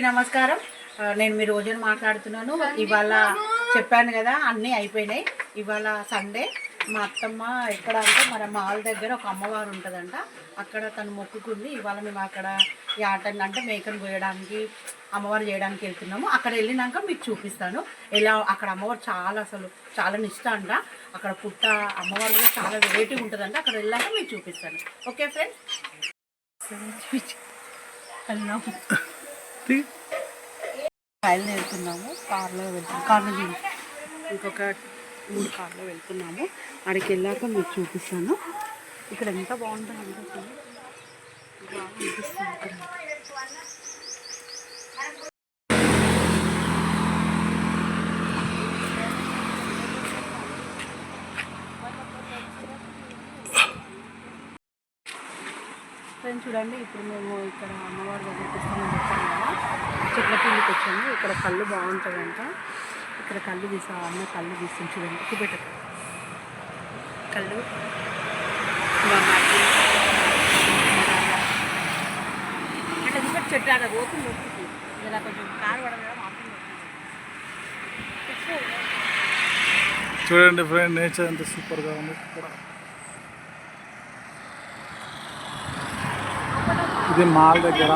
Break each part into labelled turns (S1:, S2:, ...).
S1: నమస్కారం. నేను మీ రోజున మాట్లాడుతున్నాను. ఇవాళ చెప్పాను కదా అన్నీ అయిపోయినాయి. ఇవాళ సండే. మా అత్తమ్మ ఎక్కడ అంటే మన మాల్ దగ్గర ఒక అమ్మవారు ఉంటుందంట. అక్కడ తను మొక్కుకుంది. ఇవాళ మేము అక్కడ యాటన్ అంటే మేకను పోయడానికి అమ్మవారు చేయడానికి వెళ్తున్నాము. అక్కడ వెళ్ళినాక మీకు చూపిస్తాను. ఎలా అక్కడ అమ్మవారు చాలా అసలు చాలా నిష్ట అంట. అక్కడ పుట్ట అమ్మవారు కూడా చాలా వెరైటీ ఉంటుందంట. అక్కడ వెళ్ళాక మీకు చూపిస్తాను. ఓకే ఫ్రెండ్స్ వెళ్ళినాము బయలుదేరుతున్నాము కార్లో వెళ్తున్నాము కార్లో ఇంకొక మూడు కార్లో వెళ్తున్నాము. అక్కడికి వెళ్ళాక మీకు చూపిస్తాను. ఇక్కడ ఎంత బాగుంటుంది అంటే బాగా అనిపిస్తుంది ఇక్కడ. ఫ్రెండ్స్ చూడండి ఇప్పుడు మేము ఇక్కడ అమ్మవారి దగ్గరికి వస్తామని చెప్పాము కదా చెట్ల కిందకి వచ్చాము. ఇక్కడ కళ్ళు బాగుంటుందంట ఇక్కడ కళ్ళు తీసా అమ్మ కళ్ళు తీస్తుంది చూడండి చూపెట్ట కళ్ళు. బాగున్నాయి. అట్లా చూపెట్టి చెట్టు అక్కడ పోతుంది లోపలికి. ఇలా కొంచెం కారు పడదు మాత్రం
S2: చూడండి ఫ్రెండ్ నేచర్ ఎంత సూపర్గా ఉంది. ఇక్కడ ఇది మాల్ దగ్గర.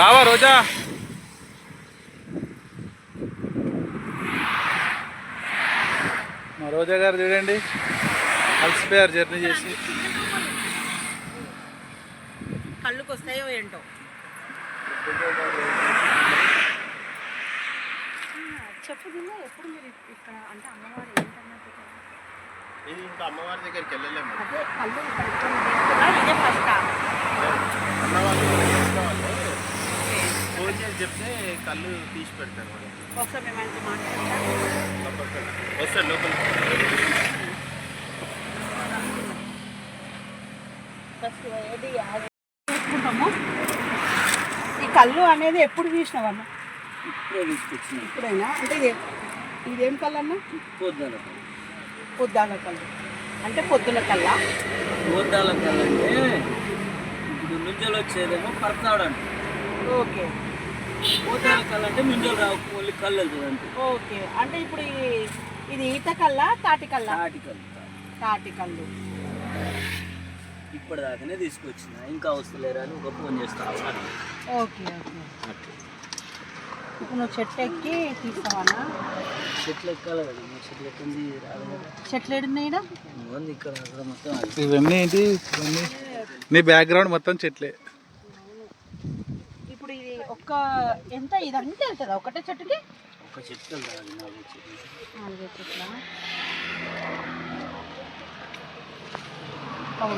S2: రావా రోజా. మా రోజా గారు చూడండి అలసిపోయారు జర్నీ చేసి
S1: కళ్ళుకి వస్తాయో ఏంటో చెప్పు దిన్నా ఎప్పుడు మీరు ఇక్కడ అంటే అమ్మవారు ఏంటన్నట్టు ఇక్కడ?
S3: ఇది ఇంకా అమ్మవారి దగ్గరికి వెళ్ళలేము
S1: అదే కళ్ళు ఇక్కడ ఎక్కడ ఉంటాయి? ఇదే ఫస్ట్
S3: అన్నవాళ్ళు చెప్తే కళ్ళు తీసి పెడతారు
S1: ఒకసారి మేము ఆయనతో మాట్లాడతాం
S3: తప్పకుండా వస్తాడు లోపల
S1: ఫస్ట్ ఏది అది చూసుకుంటాము ఈ కళ్ళు అనేది ఎప్పుడు తీసినావన్న
S4: ఇప్పుడే తీసుకొచ్చినాం
S1: ఇప్పుడైనా? అంటే ఇది ఇదేం కళ్ళు అన్న
S4: పోద్దాల
S1: పొద్దాల కళ్ళు. అంటే పొద్దుల కళ్ళ?
S4: పోద్దాల కళ్ళంటే ఇప్పుడు నుంజలు వచ్చేదేమో పరతాడు అంట.
S1: ఓకే.
S4: పోతాల కళ్ళు అంటే నుంజలు రావు ఓన్లీ కళ్ళు అంతే.
S1: ఓకే. అంటే ఇప్పుడు ఈ- ఇది ఈత కళ్ళ తాటి కళ్ళ
S4: తాటి కళ్ళు
S1: తాటి. కళ్ళు.
S4: ఇప్పటిదాకానే తీసుకొచ్చిన. ఇంకా వస్తలేరా అని ఒక ఫోన్ చేస్తా.
S1: Okay okay. ఇప్పుడు నువ్వు చెట్టు ఎక్కి తీస్తావన్నా
S4: చెట్లు ఎక్కాలి కదా. చెట్లు ఎక్కింది
S1: చెట్లు ఏడున్నాయినా
S4: ఉంది ఇక్కడ మొత్తం అది.
S2: ఇవన్నీ ఏంటి? నీ బ్యాక్గ్రౌండ్ మొత్తం చెట్లే.
S1: ఒక్క ఎంత? ఇదంతా వెళ్తుందా? ఒకటే చెట్టుకి?
S4: ఒక రాదు నాలుగు చెట్లు?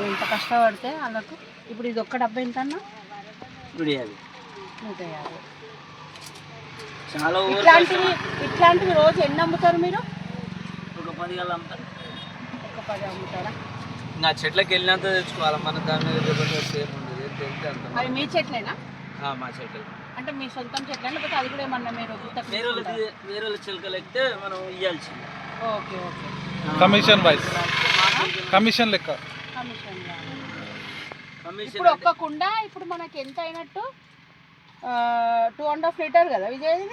S1: ఇంత కష్టపడితే వాళ్ళకు. ఇప్పుడు ఇది ఒక్క డబ్బా ఎంత అన్న నూట యాభై
S4: చాలా
S1: ఇట్లాంటివి ఇట్లాంటివి రోజు ఎన్ని అమ్ముతారు మీరు?
S4: ఒక పది గల అమ్ముతారు.
S1: ఒక పది అమ్ముతారా?
S4: నా చెట్లకి వెళ్ళినంత తెచ్చుకోవాలి? మన దాని మీద జబర్దస్త్ ఏమి ఉండదు ఏం తెలితే అంత
S1: అవి మీ చెట్లేనా?
S4: మా చెట్లు.
S1: అంటే మీ సొంతం చెట్లే? లేకపోతే అది కూడా ఏమన్నా మీరు
S4: వేరే
S1: తీసుకుంటారా?
S4: వేరే వాళ్ళ చిలకలు ఎక్కితే మనం ఇవ్వాల్సింది
S1: okay okay.
S2: Commission wise commission లెక్క.
S1: కమిషన్
S4: కమిషన్
S1: ఇప్పుడు ఒక్క కుండ ఇప్పుడు మనకి ఎంత అయినట్టు? టూ అండ్ హాఫ్ లీటర్ కదా విజయ్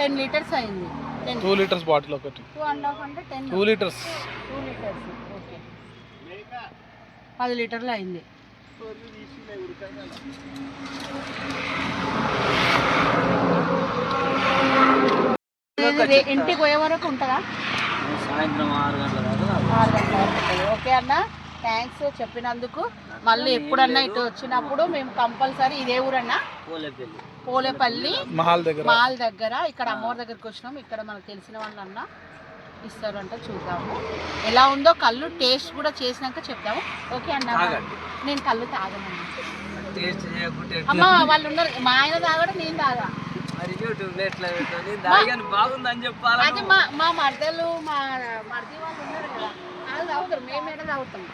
S1: టెన్ లీటర్స్ అయింది. టెన్
S2: టూ లీటర్స్ బాటిల్ ఒకటి.
S1: టూ అండ్ హాఫ్ అంటే ten
S2: two litres
S1: two litres okay. పది లీటర్లు అయింది. ఇంటికి పోయే వరకు ఉంటుందా?
S4: సాయంత్రం ఆరు గంటల దాకా
S1: ఆరు గంటల వరకు ఉంటుంది. ఓకే అన్న థ్యాంక్స్ చెప్పినందుకు. మళ్ళీ ఎప్పుడన్నా ఇటు వచ్చినప్పుడు మేము కంపల్సరీ ఇదే ఊరన్నా?
S4: పోలేపల్లి.
S1: పోలేపల్లి.
S2: మహాల్ దగ్గర.
S1: మాల్ దగ్గర. ఇక్కడ అమ్మవారి దగ్గరికి వచ్చినాం. ఇక్కడ మనకు తెలిసిన వాళ్ళు అన్న ఇస్తారంట చూద్దాము. ఎలా ఉందో కళ్ళు టేస్ట్ కూడా చేసినాక చెప్తాము ఓకే అన్న. నేను కళ్ళు తాగనండి అమ్మ వాళ్ళు ఉన్నారు. మా ఆయన తాగడం నేను తాగా అది మా మా మర్దలు మా మర్ది వాళ్ళు ఉన్నారు కదా. వాళ్ళు తాగుతారు మేము ఎక్కడ తాగుతాం.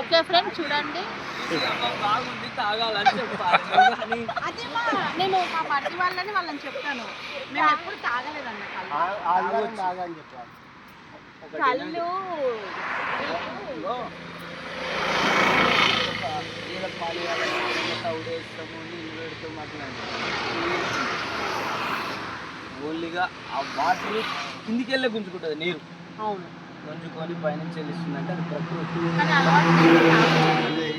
S1: ఓకే ఫ్రెండ్ చూడండి.
S4: బాగుంది తాగాలని చెప్పాలి
S1: అది మా నేను మా మర్ది వాళ్ళని వాళ్ళని చెప్తాను. మేము ఎప్పుడు తాగలేదన్న కళ్ళు కళ్ళు
S4: నీళ్ళ పాలు తౌడు వేస్తాము నీళ్ళు పెడతాము అట్లా ఓన్లీగా ఆ వాటర్ కిందికి వెళ్ళే గుంజుకుంటుంది నీరు.
S1: అవును.
S4: గుంజుకొని పైనుంచి వెళ్ళిస్తుంది అంటే అది ప్రకృతి.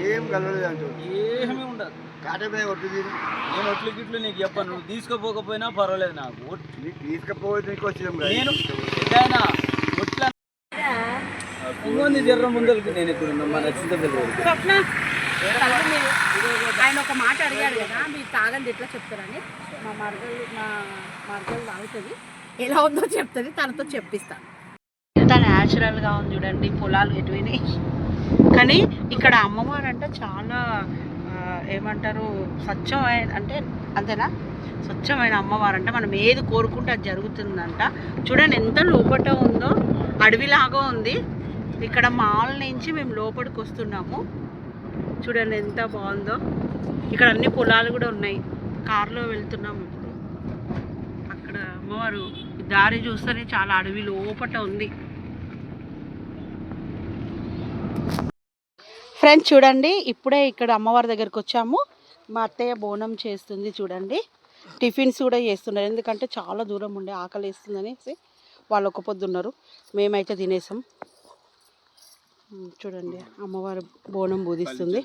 S2: ఏం కలవలేదు అంటూ
S4: ఏమీ ఉండదు.
S2: కాటమే కొట్టుది
S4: నేను ఒట్లు గిట్లు నీకు చెప్పను. నువ్వు తీసుకోపోకపోయినా పర్వాలేదు నాకు. ఒట్-
S2: నీకు తీసుకపోతే నీకు వచ్చినాం
S4: నేను ఎక్కడైనా ఒట్ల ఇంకొంది జర్ర ముందరికి నేను ఇక్కడ.
S1: స్వప్న కళ్ళు మీరు ఆయన ఒక మాట అడిగాడు కదా మీరు తాగంది ఎట్లా చెప్తారని. మా మరదలు మా మరదలు తాగుతుంది. ఎలా ఉందో చెప్తుంది తనతో చెప్పిస్తాను న్యాచురల్గా ఉంది చూడండి పొలాలు ఎటువైనాయి కానీ ఇక్కడ అమ్మవారు అంటే చాలా ఏమంటారు స్వచ్ఛమైన అంటే అంతేనా? స్వచ్ఛమైన అమ్మవారు అంటే మనం ఏది కోరుకుంటే అది జరుగుతుందంట. చూడండి ఎంత లోపట ఉందో అడవిలాగా ఉంది. ఇక్కడ మాల్ నుంచి మేము లోపలికి వస్తున్నాము. చూడండి ఎంత బాగుందో. ఇక్కడ అన్ని పొలాలు కూడా ఉన్నాయి. కారులో వెళ్తున్నాము ఇప్పుడు. అక్కడ అమ్మవారు దారి చూస్తేనే చాలా అడవి లోపట ఉంది. ఫ్రెండ్స్ చూడండి ఇప్పుడే ఇక్కడ అమ్మవారి దగ్గరికి వచ్చాము. మా అత్తయ్య బోనం చేస్తుంది చూడండి. టిఫిన్స్ కూడా చేస్తున్నారు. ఎందుకంటే చాలా దూరం ఉండే ఆకలి వేస్తుందనేసి వాళ్ళు ఒక పొద్దున్నారు మేమైతే తినేసాం. చూడండి అమ్మవారు బోనం బోధిస్తుంది.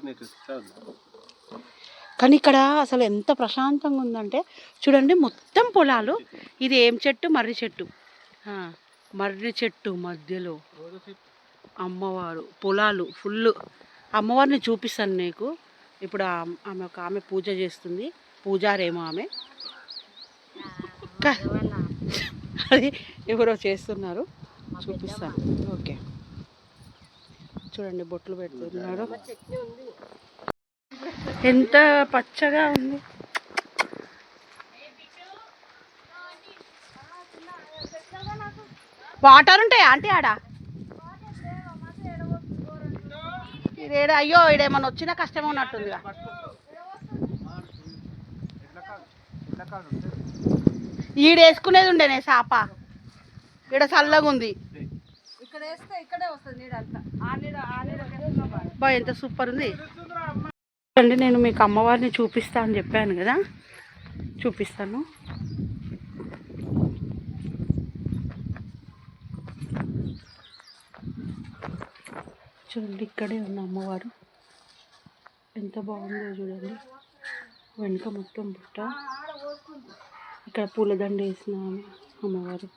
S1: కానీ ఇక్కడ అసలు ఎంత ప్రశాంతంగా ఉందంటే చూడండి మొత్తం పొలాలు. ఇది ఏం చెట్టు? మర్రి చెట్టు. మర్రి చెట్టు మధ్యలో. అమ్మవారు పొలాలు ఫుల్ అమ్మవారిని చూపిస్తాను నీకు. ఇప్పుడు ఆమె ఒక ఆమె పూజ చేస్తుంది. పూజారేమో ఆమె. అది ఎవరో చేస్తున్నారు. చూపిస్తాను. ఓకే. చూడండి బొట్లు పెడుతున్నారు. ఎంత పచ్చగా ఉంది. వాటర్ ఉంటాయా ఆంటీ ఆడ? ఇదేడా అయ్యో ఇడేమన్నా వచ్చినా కష్టమే ఉన్నట్టుందిగా. ఈడేసుకునేది ఉండేనే సాప. ఈడ చల్లగా ఉంది. బా ఎంత సూపర్ ఉంది. అండి నేను మీకు అమ్మవారిని చూపిస్తా అని చెప్పాను కదా. చూపిస్తాను. చూడండి ఇక్కడే ఉన్న అమ్మవారు. ఎంత బాగుందో చూడండి. వెనుక మొత్తం బుట్ట. ఇక్కడ పూలదండ వేసిన అమ్మవారు.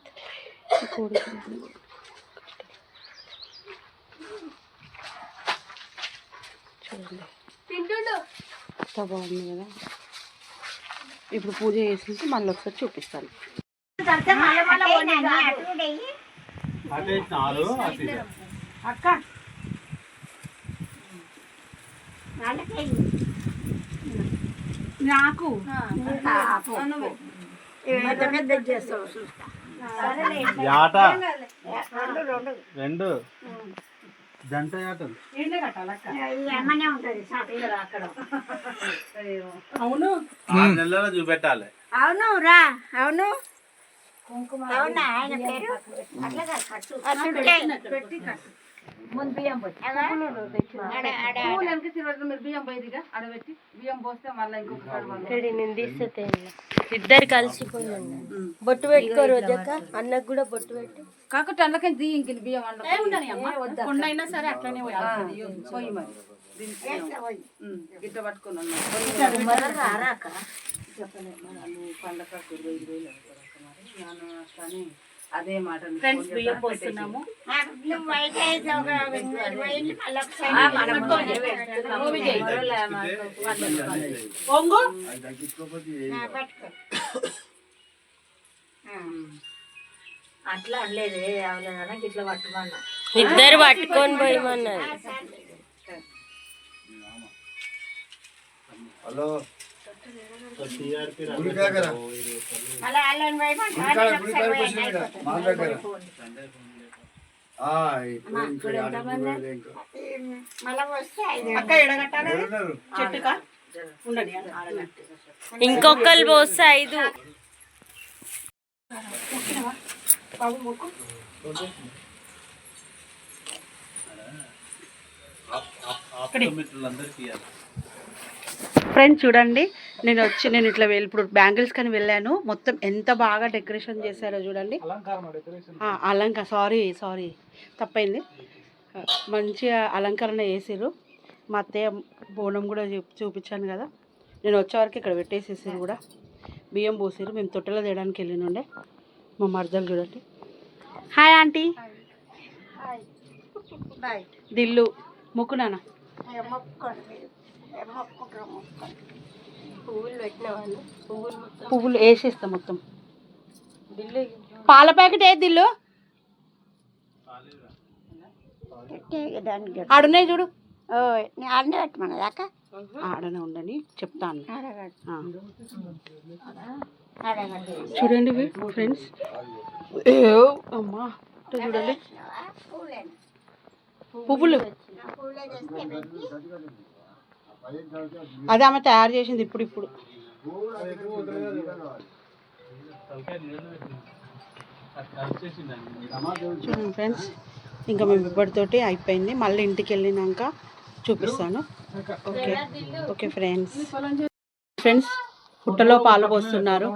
S1: చూడండి. ఎంత బాగుంది కదా. ఇప్పుడు పూజ చేసి మళ్ళీ ఒకసారి చూపిస్తాను. అక్క. నాకు.
S2: యాట. రెండు జంట యాటలు
S1: అవును.
S3: ఆరు నెలల చూపెట్టాలి.
S5: అవును రా. అవును. అవునా? ఆయన పేరు?
S1: పెట్టి కట్టు.
S5: ముందు బియ్యం పోయి. ఆడ ఆడ
S1: పూలు వెనక తిరగదు మీరు బియ్యం పోయిదిగా బియ్యం పోస్తే మళ్ళీ
S6: ఇద్దరు కలిసిపోయింది బొట్టు పెట్టుకో రోజక్క అన్నకు కూడా బొట్టు పెట్టు.
S1: కాకపోతే అందుకని దిగి ఇంక బియ్యం అయినా సరే అట్లనే పోయి మరి. గిట్ట పట్టుకొని పండగ ఇరవై మరి. అదే మాట ఫ్రెండ్స్ బియ్యం పోస్తున్నాము. పొంగు
S6: అట్లా అనలేదు. అవలేదన్నా ఇట్లా పట్టుమన్నా ఇద్దరు పట్టుకొని పోయమన్నారు.
S2: హలో.
S6: ఇంకొకరు పోస్తే ఐదు
S2: మిత్రులందరికీ ఇవ్వాలి
S1: ఫ్రెండ్స్ చూడండి నేను వచ్చి నేను ఇట్లా వెళ్ళి ఇప్పుడు బ్యాంగిల్స్ కని వెళ్ళాను. మొత్తం ఎంత బాగా డెకరేషన్ చేశారో చూడండి. ఆ, అలంక సారీ సారీ తప్పైంది. మంచిగా అలంకరణ చేసిర్రు. మా అత్తయ్య బోనం కూడా చూ- చూపించాను కదా. నేను వచ్చేవరకు ఇక్కడ పెట్టేసేసారు కూడా. బియ్యం పోసారు మేము తొట్టెలో తేయడానికి వెళ్ళినుండే. మా మర్దలు చూడండి. హాయ్ ఆంటీ దిల్లు. ముక్కు
S6: పువ్వులు
S1: వేసేస్తాం మొత్తం. పాల ప్యాకెట్ ఏ దిల్లు?
S5: దానికి
S1: ఆడున్నాయి చూడు.
S5: ఓ నేను అన్నీ పెట్టమన్నది అక్క
S1: ఆడనే ఉండని చెప్తాను. చూడండి ఫ్రెండ్స్. అమ్మా. చూడండి. పువ్వులు. అది ఆమె తయారు చేసింది ఇప్పుడు ఇప్పుడు. చూడండి ఫ్రెండ్స్ ఇంకా మేము ఇప్పటితోటి అయిపోయింది. మళ్ళీ ఇంటికి వెళ్ళినాక చూపిస్తాను. Okay okay friends. ఫ్రెండ్స్ పుట్టలో పాలు పోస్తున్నారు.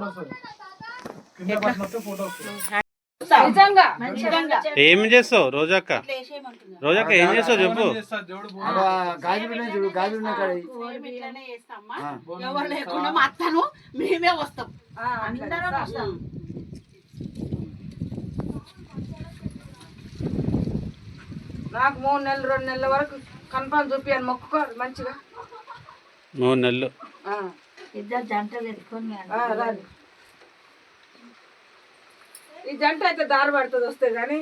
S2: ఏం చేస్తావు రోజక్క? రోజక్క ఏం చేస్తావు చెప్పు.
S1: ఎవరు లేకుండా మా అత్తను మేమే వస్తాం. అందరం వస్తాం.
S7: నాకు మూడు నెలలు రెండు నెలల వరకు కన్ఫామ్ చూపియాను మొక్కుకో మంచిగా.
S2: మూడు నెలలు.
S7: ఆ,
S5: ఇద్దరు
S7: ఆ, రాదు. ఈ జంట అయితే దారి పడుతుంది వస్తే కానీ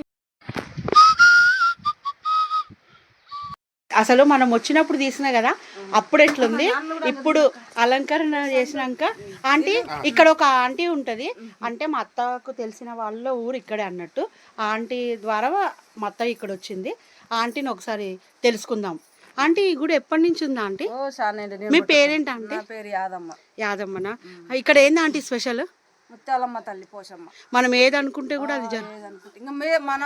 S1: అసలు మనం వచ్చినప్పుడు తీసిన కదా అప్పుడు ఎట్లుంది? ఇప్పుడు అలంకరణ చేసినాక ఆంటీ ఇక్కడ ఒక ఆంటీ ఉంటది. అంటే మా అత్తకు తెలిసిన వాళ్ళ ఊరు ఇక్కడే అన్నట్టు. ఆ ఆంటీ ద్వారా మా అత్త ఇక్కడ వచ్చింది. ఆ ఆంటీని ఒకసారి తెలుసుకుందాం. ఆంటీ ఈ గుడి ఎప్పటి నుంచి ఉందా ఆంటీ? మీ పేరేంటి ఆంటీ?
S7: పేరు యాదమ్మ.
S1: యాదమ్మనా? ఇక్కడ ఏంది ఆంటీ స్పెషల్?
S7: ముత్యాలమ్మ తల్లి పోషమ్మ.
S1: మనం ఏది అనుకుంటే కూడా అది జరు
S7: ఏదనుకుంటే. ఇంకా మే మన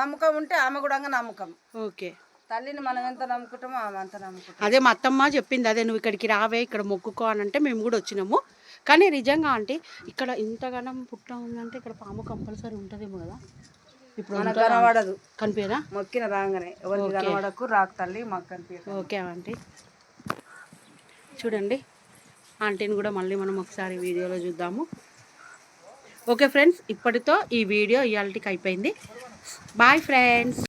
S7: నమ్మకం ఉంటే ఆమె కూడా నమ్మకం.
S1: ఓకే.
S7: తల్లిని మనం ఎంత నమ్ముకుంటామో ఆమె అంత నమ్ముకుంటాం.
S1: అదే మా అత్తమ్మ చెప్పింది అదే నువ్వు ఇక్కడికి రావే ఇక్కడ మొక్కుకో అని అంటే మేము కూడా వచ్చినాము. కానీ నిజంగా అంటే ఇక్కడ ఇంతగానం పుట్ట ఉందంటే ఇక్కడ పాము కంపల్సరీ ఉంటుందేమో కదా? ఇప్పుడు
S7: మనకు కనబడదు.
S1: కనిపించదా?
S7: మొక్కిన రాగానే. ఎవరికి కనబడకు రాకు తల్లి మాకు కనిపించదు.
S1: Okay aunty. చూడండి ఆంటీని కూడా మళ్ళీ మనం ఒకసారి వీడియోలో చూద్దాము. ఓకే ఫ్రెండ్స్ ఇప్పటితో ఈ వీడియో ఇవాళకి అయిపోయింది. Bye friends